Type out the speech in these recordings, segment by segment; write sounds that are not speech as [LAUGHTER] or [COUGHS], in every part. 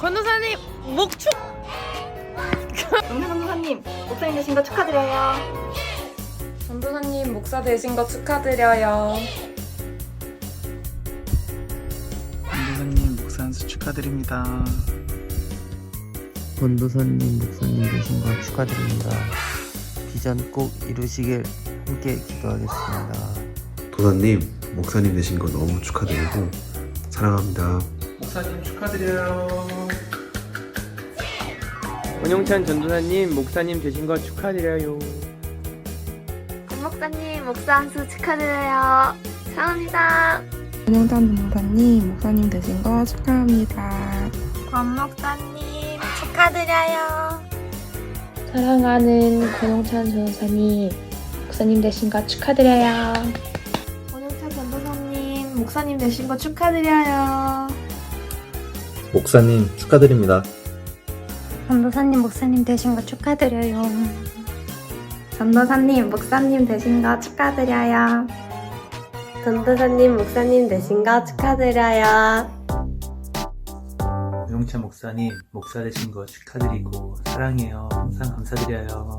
권도사님 목축 영상 전도사님 목사님 되신 거 축하드려요. 전도사님 목사 되신 거 축하드려요. 권도사님 목사 한수 축하드립니다. 권도사님 목사님 되신 거 축하드립니다. 비전 꼭 이루시길 함께 기도하겠습니다. 도사님, 목사님 되신 거 너무 축하드리고 사랑합니다. 목사님 축하드려요. 원영찬 전도사님 목사님 되신 거 축하드려요. 권 목사님 목사 한수 축하드려요. 사랑합니다. 권영찬 전도사님 목사님 되신 거 축하합니다. 권 목사님 축하드려요. 사랑하는 권영찬 전도사님, 목사님 되신 거 축하드려요. 권영찬 전도사님 목사님 되신 거 축하드려요. 목사님 축하드립니다. 전도사님, 목사님 되신 거 축하드려요. 전도사님 목사님 되신 거 축하드려요. 전도사님, 목사님 되신 거 축하드려요. 용찬 목사님 목사 되신 거 축하드리고 사랑해요. 항상 감사드려요.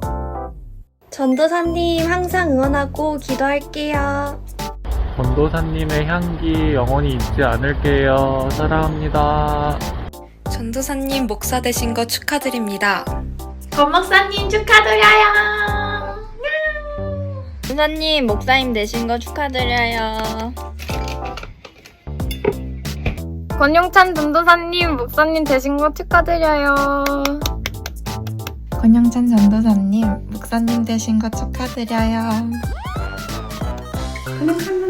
전도사님 항상 응원하고 기도할게요. 전도사님의 향기 영원히 잊지 않을게요. 사랑합니다. 전도사님 목사 되신 거 축하드립니다. 권 목사님 축하드려요. 전도사님, 목사님 되신 거 축하드려요. 권영찬 전도사님 목사님 되신 거 축하드려요. 권영찬 전도사님 목사님 되신 거 축하드려요. 권영찬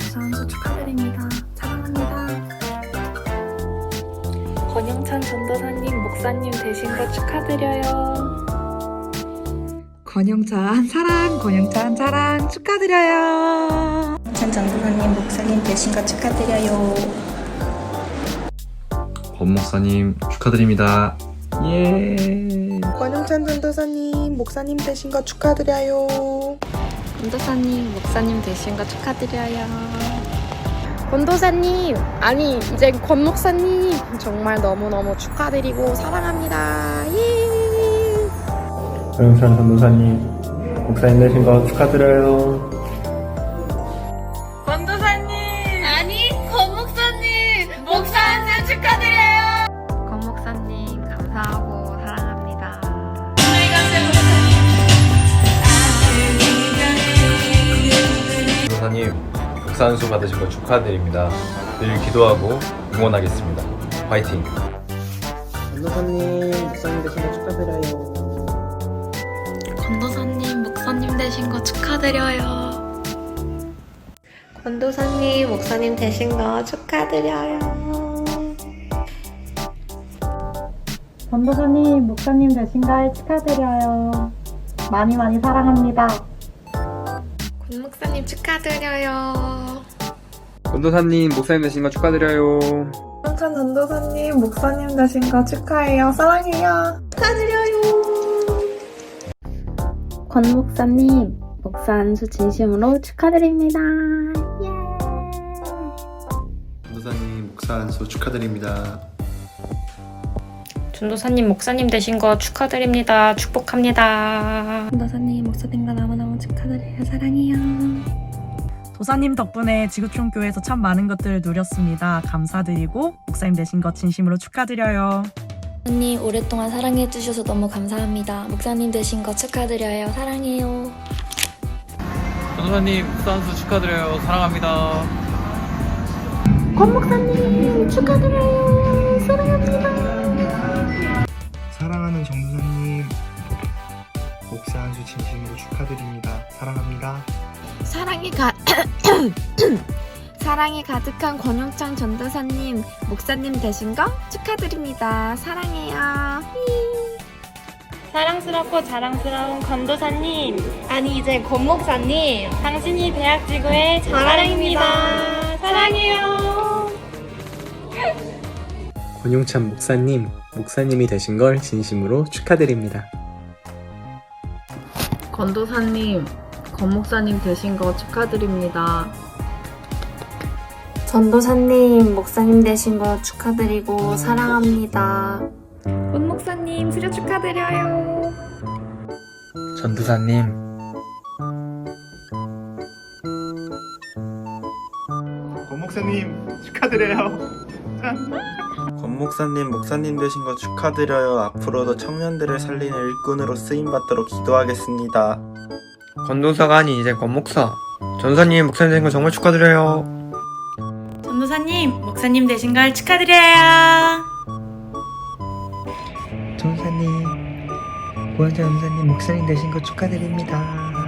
목사 한수 축하드립니다. 사랑합니다. 권영찬 전도사님 목사님 되신 거 축하드려요. 권영찬 사랑 권영찬 사랑 축하드려요. 전 전도사님, 목사님 되신 거 축하드려요. 권 목사님 축하드립니다. 예. 권영찬 전도사님 목사님 되신 거 축하드려요. 전도사님, 목사님 되신 거 축하드려요. 권도사님 아니 이제 권 목사님 정말 너무너무 축하드리고 사랑합니다 예. 원영찬 전도사님 목사님 되신 거 축하드려요. 권도사님 아니 권 목사님 목사 한수 축하드려요 도사님 목사 한수 받으신 거 축하드립니다. 늘 기도하고 응원하겠습니다. 화이팅! 권도사님 목사님 되신 거 축하드려요. 권도사님 목사님 되신 거 축하드려요. 권도사님, 목사님 되신 거 축하드려요. 전도사님, 목사님 되신 걸 축하드려요. 많이 많이 사랑합니다. 권 목사님 축하드려요. 전도사님 목사님 되신 거 축하드려요. 권영찬 전도사님 목사님 되신 거 축하해요. 사랑해요. 권 목사님, 목사 안수 진심으로 축하드립니다. 도사님, 목사 한수 축하드립니다. 전도사님, 목사님 되신 거 축하드립니다. 축복합니다. 전도사님, 목사 된거 너무너무 축하드려요. 사랑해요. 도사님 덕분에 지구촌 교회에서 참 많은 것들을 누렸습니다. 감사드리고 목사님 되신 것 진심으로 축하드려요. 목사님, 오랫동안 사랑해 주셔서 너무 감사합니다. 목사님 되신 거 축하드려요. 사랑해요. 전도사님 목사 한수 축하드려요. 사랑합니다. 권 목사님, 축하드려요. 사랑이 가 [COUGHS] 사랑이 가득한 권영창 전도사님 목사님 되신 거 축하드립니다 사랑해요 사랑스럽고 자랑스러운 권도사님, 아니 이제 권 목사님 당신이 대학 지구의 자랑입니다. 사랑해요. 권용찬 목사님 목사님이 되신 걸 진심으로 축하드립니다. 권도사님, 권 목사님 되신 거 축하드립니다. 전도사님, 목사님 되신 거 축하드리고 사랑합니다. 권 목사님 수료 축하드려요. 전도사님, 권 목사님 축하드려요. 권 목사님, 목사님 되신 거 축하드려요. 앞으로도 청년들을 살리는 일꾼으로 쓰임 받도록 기도하겠습니다. 권도사가 아닌 이제 권목사. 전사님, 목사님 되신 거 정말 축하드려요. 전도사님, 목사님 되신 걸 축하드려요. 전사님, 고현자 전사님 목사님 되신 거 축하드립니다.